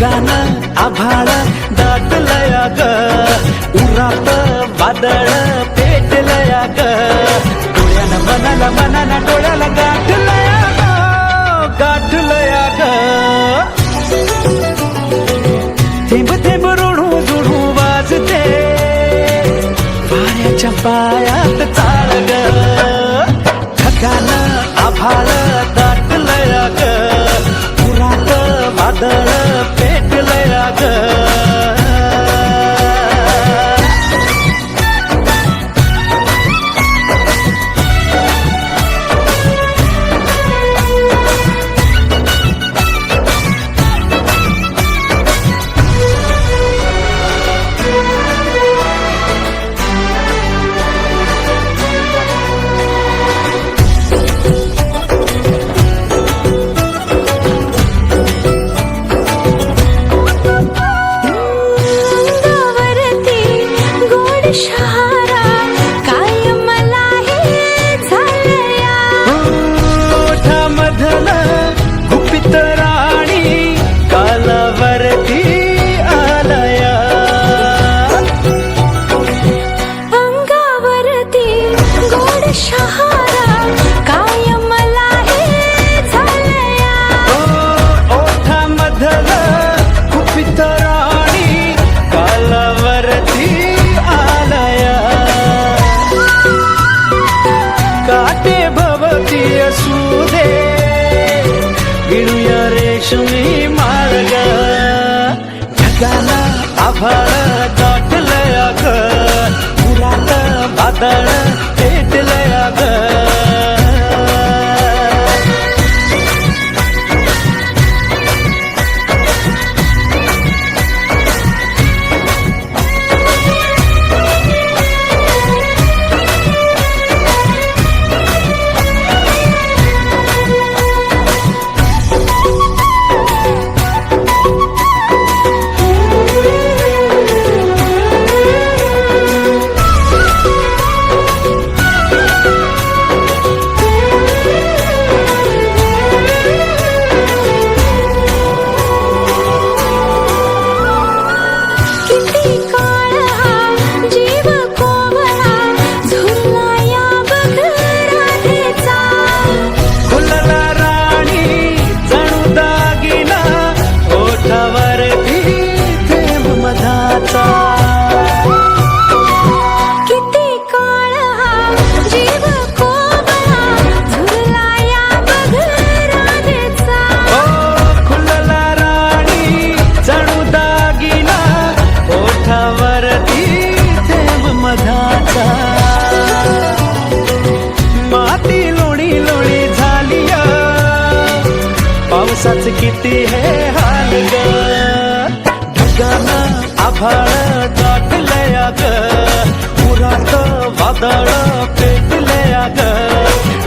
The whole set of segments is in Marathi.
गाणं आभाळ दाटलया ग उरात वादळ पेटलया ग डोळ्यानं मनाला मनाला डोळ्याला गाठलया ग गाठलया ग थेंब थेंब रोडू जुडू वाजते. वाऱ्याच्या पायात चाळ ग ढगानं आभाळ पावसाच किती हे हाल ग. ढगानं आभाळ दाटलया ग पुरात वादळ पेटलया ग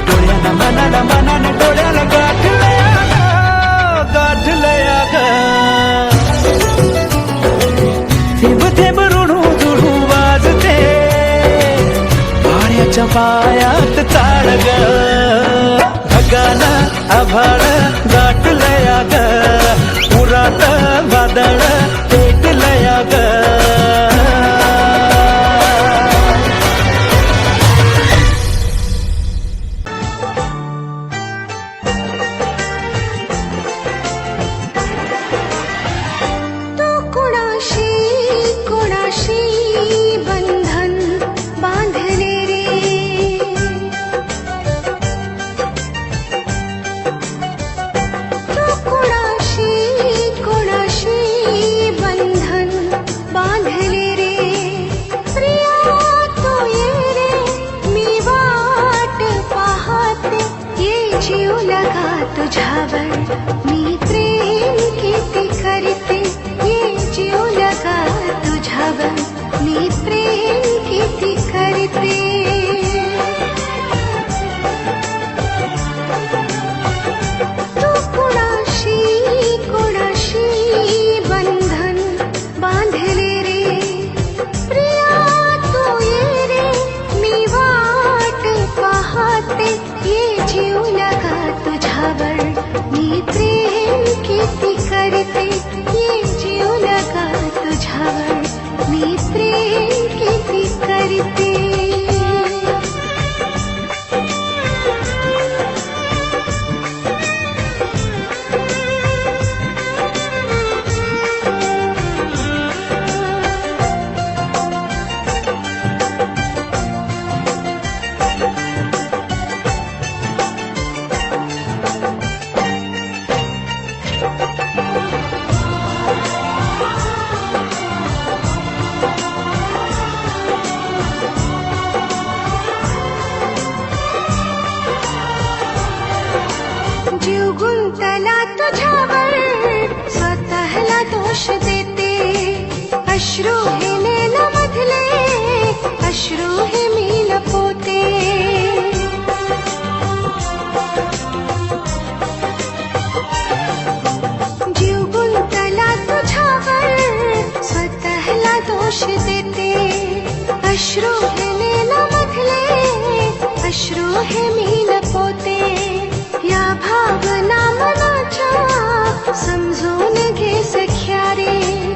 डोळ्याला मनाला मनानं डोळ्याला गाठलया ग गाठलया ग थेंब थेंब ऋणू जुळू वाजते. पाण्याच्या पायात चाळ ग. ढगानं आभाळ गाठ ग पुरात वादळ पेटलया ग जीव गुंतला तुझ्यावर. स्वतःला दोष देते. अश्रू हे नेल मधले. अश्रू हे मी लपवते जीव गुंतला तुझ्यावर. स्वतःला दोष देते. अश्रू हे नेल मधले. अश्रू हे मी लपवते भावना मनाच्या समजून घे सख्या रे.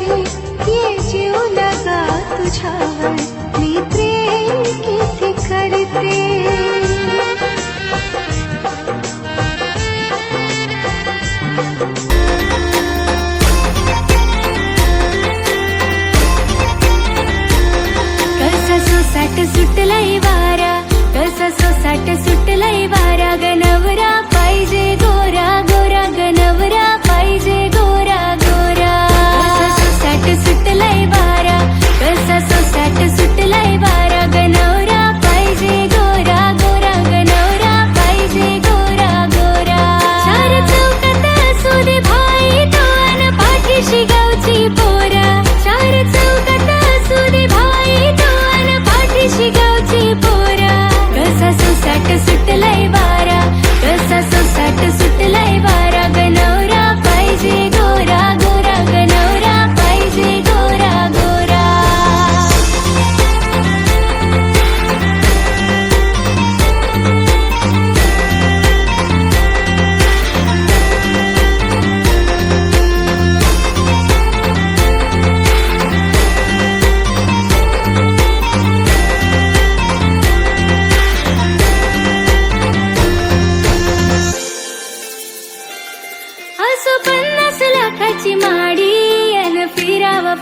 मध्ये ये जीव लगा तुझ्यावर. मी प्रेम किती करते? सुटलय वारा तसा सोसाट सुटलय वारा.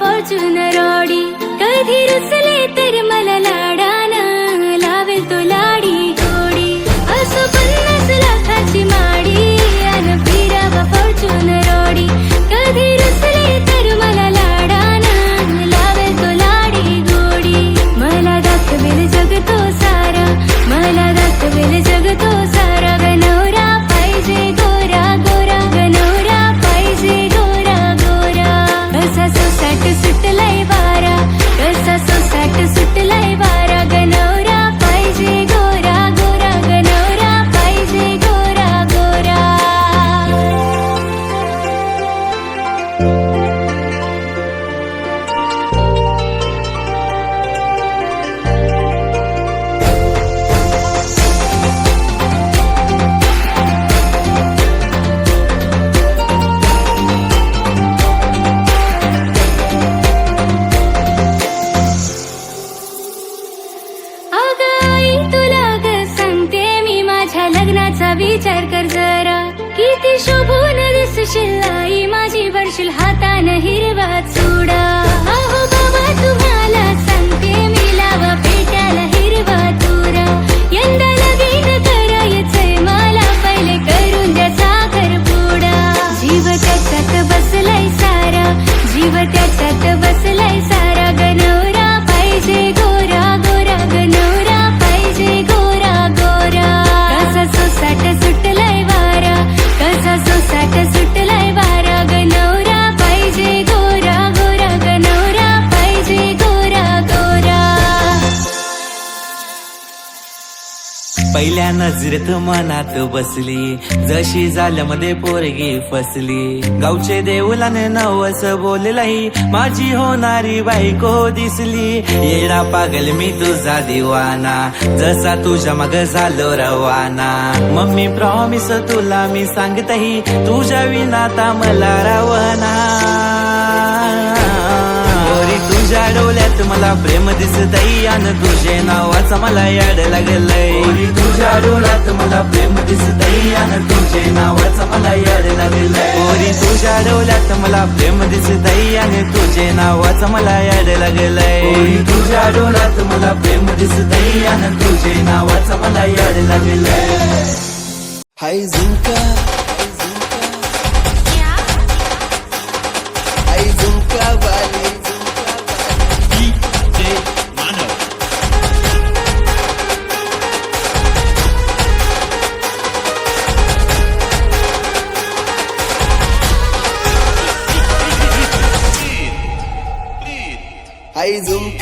फॉर्च्युनर ऑडी कधी रुसले तर पहिल्या नजरेत मनात बसली. जशी झाल्यामध्ये पोरगी फसली. गावचे देवलाने नवस बोललाही माझी होणारी बायको दिसली. येडा पागल मी तुझा दिवाना जसा तुझ्या मग झालो रवाना. मम्मी प्रॉमिस तुला मी सांगतही तुझ्या विनाता मला रवाना तुझ्या डोल्या मला प्रेम दिसतई अन तुझे नावाच मला याड लागलंय. तुझ्या डोळ्यात मला प्रेम दिसतई अन तुझे नावाच मला याड लागलंय. ओरी तुझ्या डोळ्यात मला प्रेम दिसतई आणि तुझे नावाच मला याड लागलंय. तुझ्या डोळ्यात मला प्रेम दिसतई अन तुझे नावाच मला याड लागलंय. हाय झुंका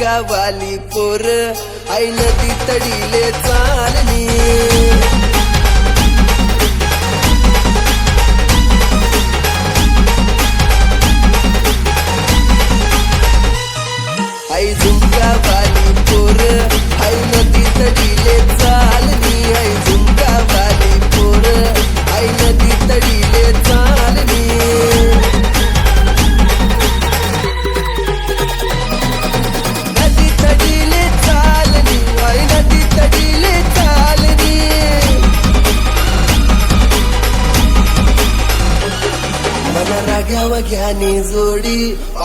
गावाली पोर आई नदी तडीले चालली. आई झुंका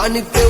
I need.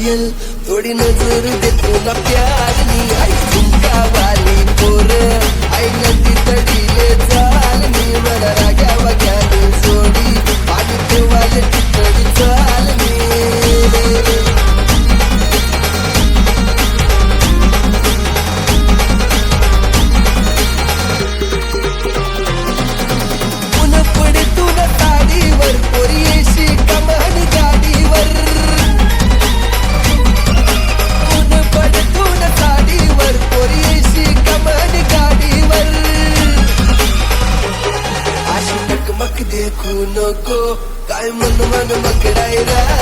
பாயில் தொடி मग डायरा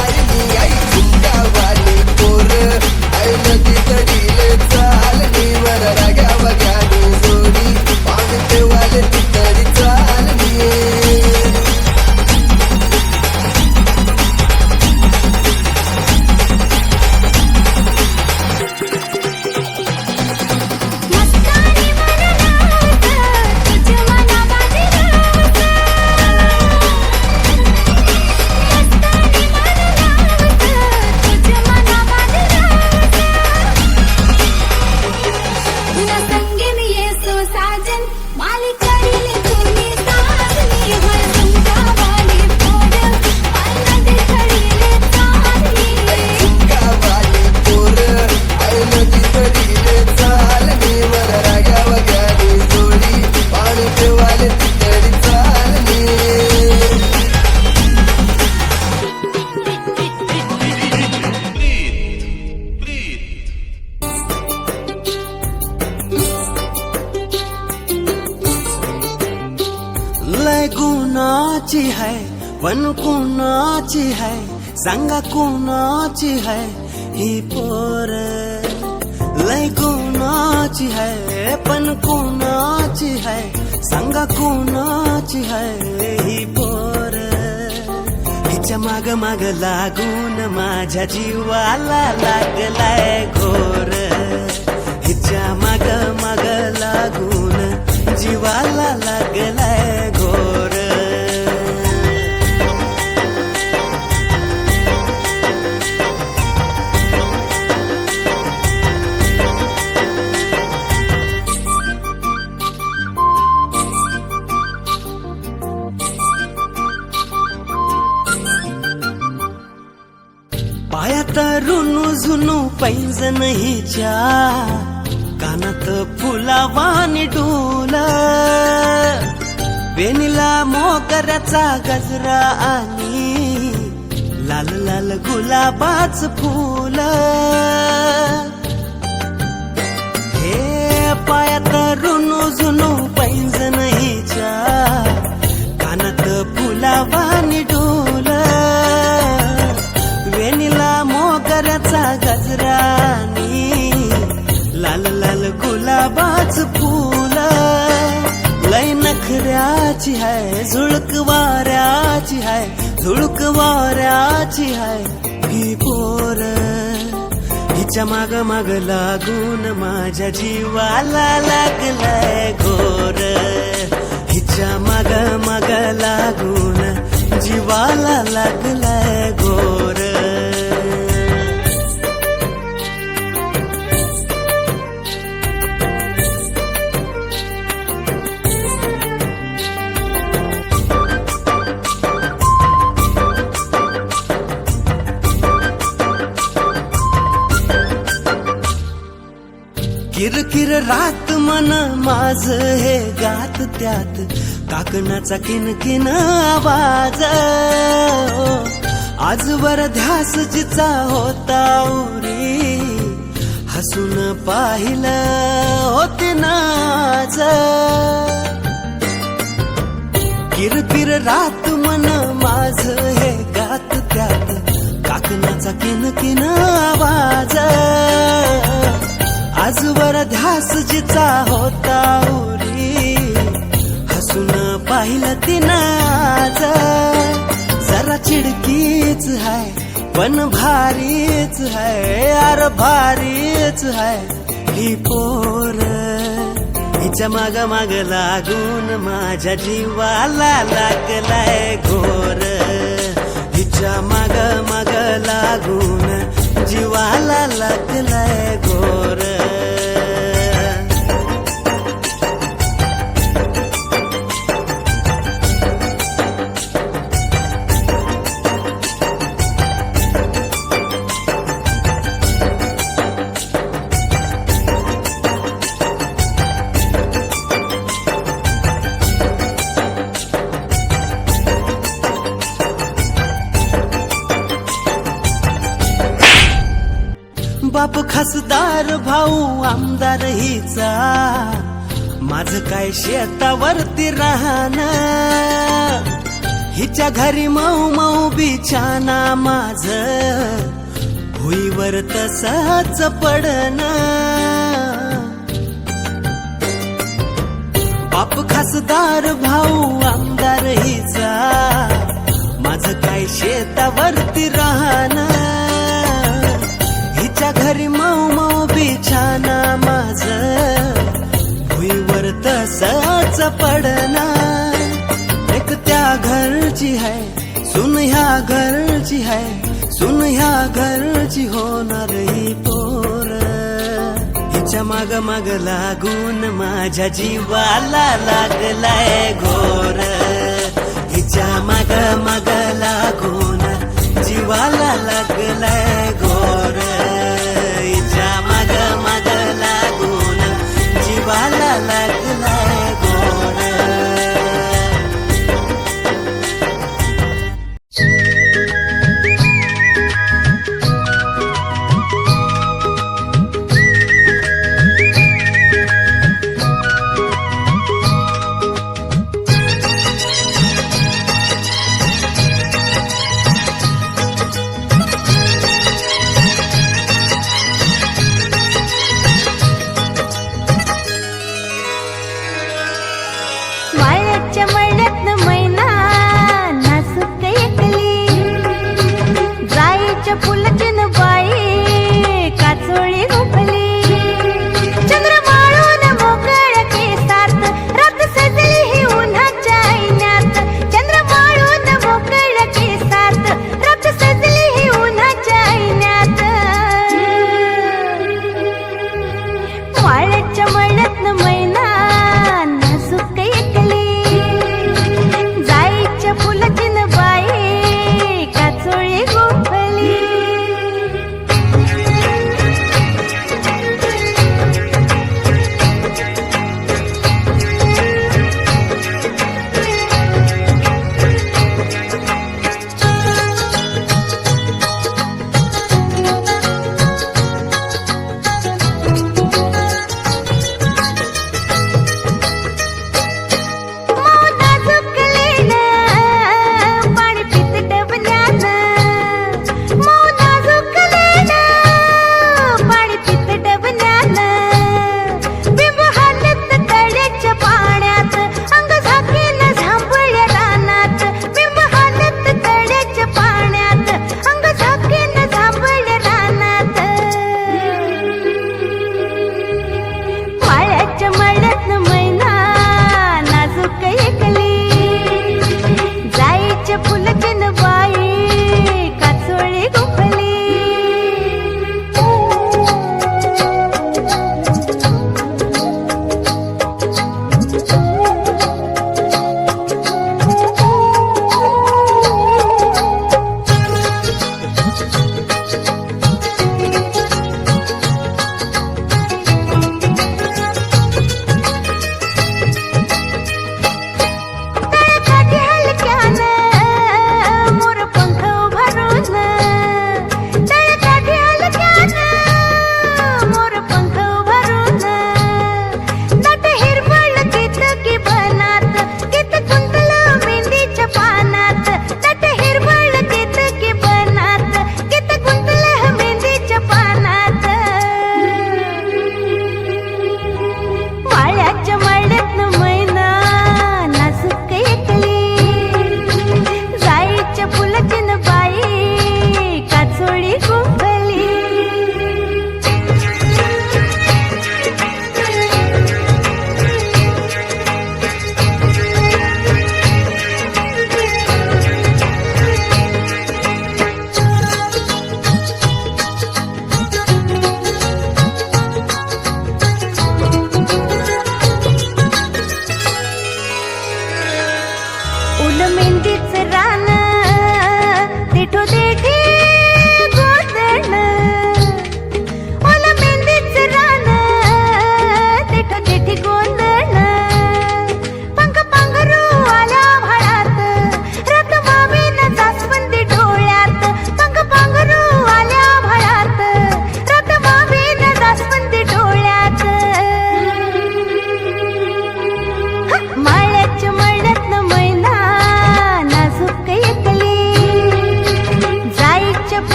लागून माझ्या जीवाला लागलाय घोर. हिच्या माग माग लागून जीवाला लागलाय घोर. तरुण जुनू झुनू पैंजण हिच्या कानात फुलावानी डोल. वेणीला मोगऱ्याचा गजरा आणि लाल लाल गुलाबाच फुल. हे पाया तरुण जुनू पैंजण हाय है झुळक वाऱ्याची है झुळक वाऱ्याची है ही पोर. हिच्या माग माग लागून माझ्या जीवाला लागलाय घोर. हिच्या माग माग लागून जीवाला लागलाय घोर. किर रात मन माझ हे गात त्यात. काकणाचा किनकिन आवाज. आजवर ध्यास जिचा होता उरी. हसून पाहिलं होते नाज. किरकिर रात मन माझ हे गात त्यात. काकणाचा किनकिन आवाज. बाजूवर ध्यास जिचा होता उरी. हसून पाहिलं तिनाज जरा चिडकीच हाय पण भारीच हाय. यार भारीच हाय ही पोर. हिच्या माग माग लागून माझ्या जीवाला लागलाय घोर. हिच्या माग माग लागून जीवाला लागलाय गोर. खासदार भाऊ आमदार हिचा. माझ काय शेतावरती राहणार हिच्या घरी मऊ मऊ बिछाना माझ. भुईवर तसच पडणार बाप खासदार भाऊ आमदार हिचा. माझ काय शेतावरती राहणार पडना माझ. भुईवर तसच पडना एक त्या घरची है सुन ह्या घरची है सुन ह्या घरची होणार ही पोर. हिच्या माग माग लागून माझ्या जीवाला लागलाय घोर. हिच्या माग माग